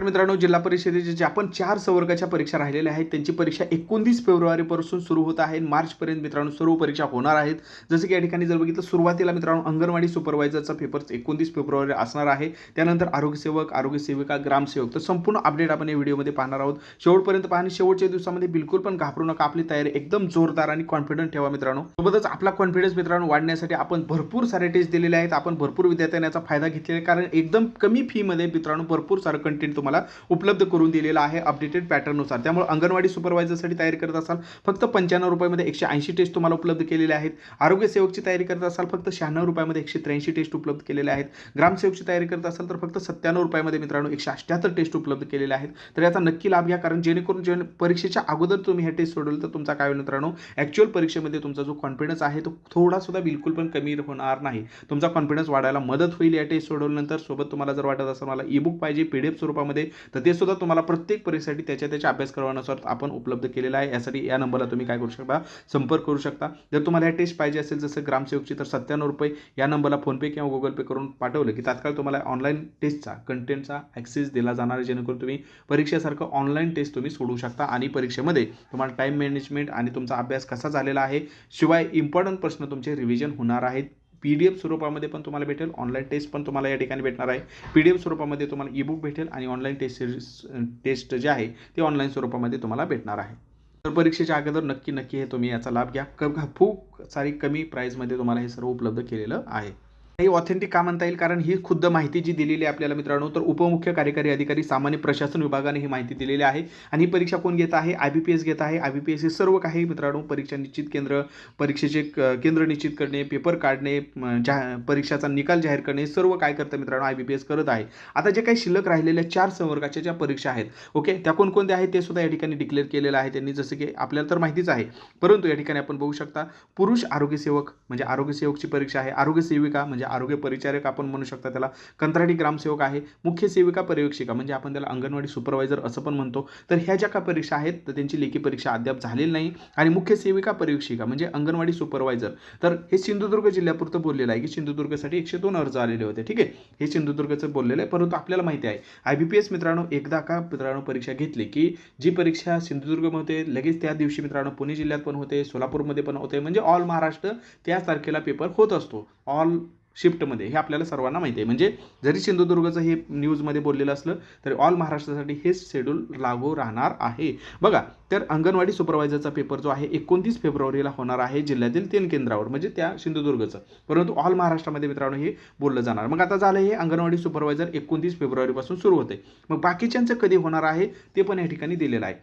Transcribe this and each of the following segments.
मित्रांनो जिल्हा परिषदेचे जे आपण चार संवर्गाच्या परीक्षा राहिलेल्या आहेत त्यांची परीक्षा एकोणतीस फेब्रुवारीपासून सुरू होत आहे. मार्चपर्यंत मित्रांनो सर्व परीक्षा होणार आहेत. जसं की या ठिकाणी जर बघितलं सुरुवातीला मित्रांनो अंगणवाडी सुपरवायझरचा पेपर एकोणतीस फेब्रुवारी असणार आहे. त्यानंतर आरोग्यसेवक आरोग्यसेविका ग्रामसेवक तर संपूर्ण अपडेट आपण या व्हिडिओमध्ये पाहणार आहोत. शेवटपर्यंत पहा आणि शेवटच्या दिवसामध्ये बिलकुल पण घाबरू नका. आपली तयारी एकदम जोरदार आणि कॉन्फिडंट ठेवा मित्रांनो. सोबतच आपला कॉन्फिडन्स मित्रांनो वाढण्यासाठी आपण भरपूर सारे टेस्ट दिलेले आहेत. आपण भरपूर विद्यार्थ्यांना याचा फायदा घेतलेला आहे. कारण एकदम कमी फीमध्ये मित्रांनो भरपूर सारं कंटेंट तुम्हाला उपलब्ध करून दिलेला आहे अपडेटेड पॅटर्ननुसार त्यामुळे अंगणवाडी सुपरवायझरसाठी तयारी करत असाल फक्त पंच्याण्णव रुपयामध्ये एकशे ऐंशी टेस्ट तुम्हाला उपलब्ध केलेले आहेत. आरोग्य सेवकची तयारी करत असाल फक्त शहाण्णव रुपयामध्ये एकशे त्र्याऐंशी टेस्ट उपलब्ध केलेले आहेत. ग्रामसेवकची तयारी करत असाल तर फक्त सत्त्याण्णव रुपयामध्ये मित्रांनो एकशे अठ्ठ्याहत्तर टेस्ट उपलब्ध केलेले आहेत. तर याचा नक्की लाभ घ्या कारण जेणेकरून जे परीक्षेच्या अगोदर तुम्ही हे टेस्ट सोडवलं तर तुमचा काय होईल मित्रांनो ॲक्च्युअल परीक्षेमध्ये तुमचा जो कॉन्फिडन्स आहे तो थोडा सुद्धा बिलकुल पण कमी होणार नाही. तुमचा कॉन्फिडन्स वाढायला मदत होईल या टेस्ट सोडवल्यानंतर. सोबत तुम्हाला जर वाटत असेल मला ई बुक पाहिजे पी डी एफ तर ते सुद्धा तुम्हाला प्रत्येक परीक्षेसाठी त्याच्या त्याच्या अभ्यासक्रमानुसार आपण उपलब्ध केलेलं आहे. यासाठी या नंबरला तुम्ही काय करू शकता? संपर्क करू शकता. जर तुम्हाला हे टेस्ट पाहिजे असेल जसं ग्रामसेवकची तर सत्त्याण्णव रुपये या नंबरला फोनपे किंवा गुगल पे करून पाठवलं की तात्काळ तुम्हाला ऑनलाईन टेस्टचा कंटेंटचा ॲक्सेस दिला जाणार आहे. जेणेकरून तुम्ही परीक्षेसारखं ऑनलाईन टेस्ट तुम्ही सोडू शकता. आणि परीक्षेमध्ये तुम्हाला टाईम मॅनेजमेंट आणि तुमचा अभ्यास कसा झालेला आहे शिवाय इम्पॉर्टंट प्रश्न तुमचे रिव्हिजन होणार आहेत. पी डी एफ स्वरूपामध्ये पण तुम्हाला भेटेल. ऑनलाईन टेस्ट पण तुम्हाला या ठिकाणी भेटणार आहे. पी डी एफ स्वरूपामध्ये तुम्हाला ई बुक भेटेल आणि ऑनलाईन टेस्ट सिरीज टेस्ट जे आहे ते ऑनलाईन स्वरूपामध्ये तुम्हाला भेटणार आहे. तर परीक्षेच्या अगोदर नक्की नक्की हे तुम्ही याचा लाभ घ्या. क खूप सारी कमी प्राईजमध्ये तुम्हाला हे सर्व उपलब्ध केलेलं आहे. हे ऑथेंटिक का म्हणता येईल? कारण ही खुद्द माहिती जी दिलेली आहे आपल्याला मित्रांनो तर उपमुख्य कार्यकारी अधिकारी सामान्य प्रशासन विभागाने ही माहिती दिलेली आहे. आणि ही परीक्षा कोण घेत आहे? आय बी पी एस घेत आहे. आय बी पी एस हे सर्व काही मित्रांनो परीक्षा निश्चित केंद्र परीक्षेचे क- केंद्र निश्चित करणे पेपर काढणे जा परीक्षाचा निकाल जाहीर करणे सर्व काय करतं मित्रांनो आय बी पी एस करत आहे. आता जे काही शिल्लक राहिलेल्या चार संवर्गाच्या ज्या परीक्षा आहेत ओके त्या कोणकोणत्या आहेत ते सुद्धा या ठिकाणी डिक्लेअर केलेलं आहे त्यांनी जसं की आपल्याला तर माहितीच आहे. परंतु या ठिकाणी आपण बघू शकता पुरुष आरोग्यसेवक म्हणजे आरोग्यसेवकची परीक्षा आहे. आरोग्य सेविका म्हणजे आरोग्य परिचारक आपण म्हणू शकता त्याला कंत्राटी ग्रामसेवक आहे मुख्य सेविका पर्यवेक्षिका म्हणजे आपण त्याला अंगणवाडी सुपरवायझर असं पण म्हणतो. तर ह्या ज्या का परीक्षा आहेत तर त्यांची लेखी परीक्षा अद्याप झालेली नाही. आणि मुख्य सेविका पर्यवेक्षिका म्हणजे अंगणवाडी सुपरवायझर. तर हे सिंधुदुर्ग जिल्ह्यापुरतं बोललेलं आहे की सिंधुदुर्गसाठी एकशे दोन अर्ज आलेले होते ठीक आहे? हे सिंधुदुर्गचं बोललेलं आहे परंतु आपल्याला माहिती आहे आय बी पी एस मित्रांनो एकदा का मित्रांनो परीक्षा घेतली की जी परीक्षा सिंधुदुर्गमध्ये लगेच त्या दिवशी मित्रांनो पुणे जिल्ह्यात पण होते सोलापूरमध्ये पण होते म्हणजे ऑल महाराष्ट्र त्याच तारखेला पेपर होत असतो. ऑल शिफ्टमध्ये हे आपल्याला सर्वांना माहिती आहे. म्हणजे जरी सिंधुदुर्गचं हे न्यूजमध्ये बोललेलं असलं तरी ऑल महाराष्ट्रासाठी हेच शेड्यूल लागू राहणार आहे. बघा तर अंगणवाडी सुपरवायझरचा पेपर जो आहे एकोणतीस फेब्रुवारीला होणार आहे जिल्ह्यातील तीन केंद्रावर म्हणजे त्या सिंधुदुर्गचं. परंतु ऑल महाराष्ट्रामध्ये मित्रांनो हे बोललं जाणार. मग आता झालं हे अंगणवाडी सुपरवायझर एकोणतीस फेब्रुवारीपासून सुरू होते. मग बाकीच्यांचं कधी होणार आहे ते पण या ठिकाणी दिलेलं आहे.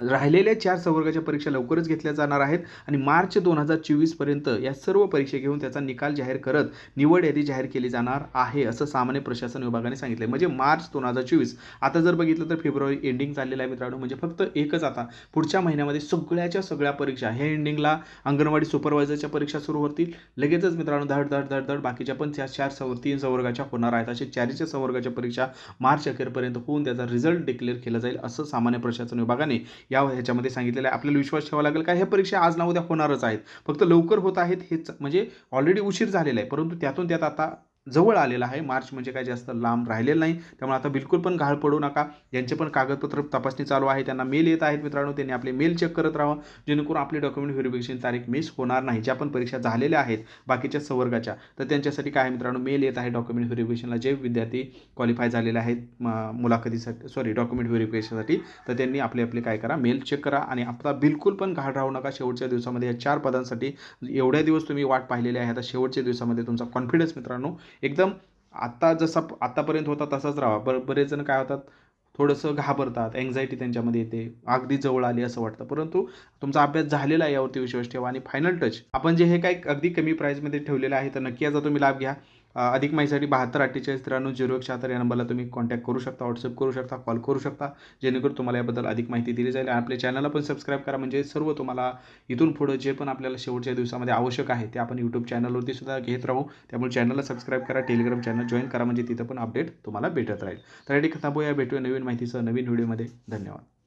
राहिलेल्या चार संवर्गाच्या परीक्षा लवकरच घेतल्या जाणार आहेत आणि मार्च दोन हजार चोवीसपर्यंत या सर्व परीक्षा घेऊन त्याचा निकाल जाहीर करत निवड यादी जाहीर केली जाणार आहे असं सामान्य प्रशासन विभागाने सांगितलं म्हणजे मार्च दोन हजार चोवीस आता जर बघितलं तर फेब्रुवारी एंडिंग चाललेलं आहे मित्रांनो. म्हणजे फक्त एकच आता पुढच्या महिन्यामध्ये सगळ्याच्या सगळ्या परीक्षा ह्या एंडिंगला अंगणवाडी सुपरवायझरच्या परीक्षा सुरू होतील. लगेचच मित्रांनो धड धड धड धड बाकीच्या पण त्या चार सव तीन संवर्गाच्या होणार आहेत. असे चारीच्या संवर्गाच्या परीक्षा मार्च अखेरपर्यंत होऊन त्याचा रिझल्ट डिक्लेअर केला जाईल असं सामान्य प्रशासन विभागाने या ह्याच्यामध्ये सांगितलेलं आहे. आपल्याला विश्वास ठेवा लागेल का? ह्या परीक्षा आज ना उद्या होणारच आहेत. फक्त लवकर होत आहेत हेच म्हणजे ऑलरेडी उशीर झालेला आहे. परंतु त्यातून त्यात आता जवळ आलेला आहे. मार्च म्हणजे काय जास्त लांब राहिलेलं नाही. त्यामुळे आता बिलकुल पण घाळ पडू नका. ज्यांचे पण कागदपत्र तपासणी चालू आहे. त्यांना मेल येत आहेत मित्रांनो. त्यांनी आपले मेल चेक करत राहा जेणेकरून आपले डॉक्युमेंट व्हेरिफिकेशन तारीख मिस होणार नाही. ज्या पण परीक्षा झालेल्या आहेत बाकीच्या संवर्गाच्या तर त्यांच्यासाठी काय मित्रांनो? मेल येत आहे. डॉक्युमेंट व्हेरिफिकेशनला जे विद्यार्थी क्वालिफाय झालेले आहेत मुलाखतीसाठी सॉरी डॉक्युमेंट व्हेरिफिकेशनसाठी तर त्यांनी आपले आपले काय करा? मेल चेक करा. आणि आता बिलकुल पण घाळ राहू नका. शेवटच्या दिवसामध्ये या चार पदांसाठी एवढ्या दिवस तुम्ही वाट पाहिलेली आहे. आता शेवटच्या दिवसामध्ये तुमचा कॉन्फिडन्स मित्रांनो एकदम आत्ता जसा आत्तापर्यंत होता तसाच राहा. बर बरेच जण काय होतात थोडंसं घाबरतात एन्झायटी त्यांच्यामध्ये येते अगदी जवळ आली असं वाटतं. परंतु तुमचा अभ्यास झालेला आहे यावरती विश्वास ठेवा आणि फायनल टच आपण जे हे काय अगदी कमी प्राईजमध्ये ठेवलेलं आहे तर नक्की याचा तुम्ही लाभ घ्या. अधिक माहितीसाठी बहात्तर अठ्ठेचाळीस त्र्याण्णव झिरो एक शहात्तर या नंबरला तुम्ही कॉन्टॅक्ट करू शकता व्हॉट्सअप करू शकता कॉल करू शकता. जेणेकरून तुम्हाला याबद्दल अधिक माहिती दिली जाईल. आणि आपल्या चॅनलला पण सबस्क्राईब करा. म्हणजे सर्व तुम्हाला इथून पुढं जे पण आपल्याला शेवटच्या दिवसामध्ये आवश्यक आहे ते आपण यूट्यूब चॅनलवरती सुद्धा घेत राहू. त्यामुळे चॅनलला सबस्क्राईब करा टेलिग्राम चॅनल जॉईन करा. म्हणजे तिथं पण अपडेट तुम्हाला भेटत राहील. तर या ठिकाणी थांबूया भेटूया नवीन माहितीसह नवीन व्हिडिओमध्ये धन्यवाद.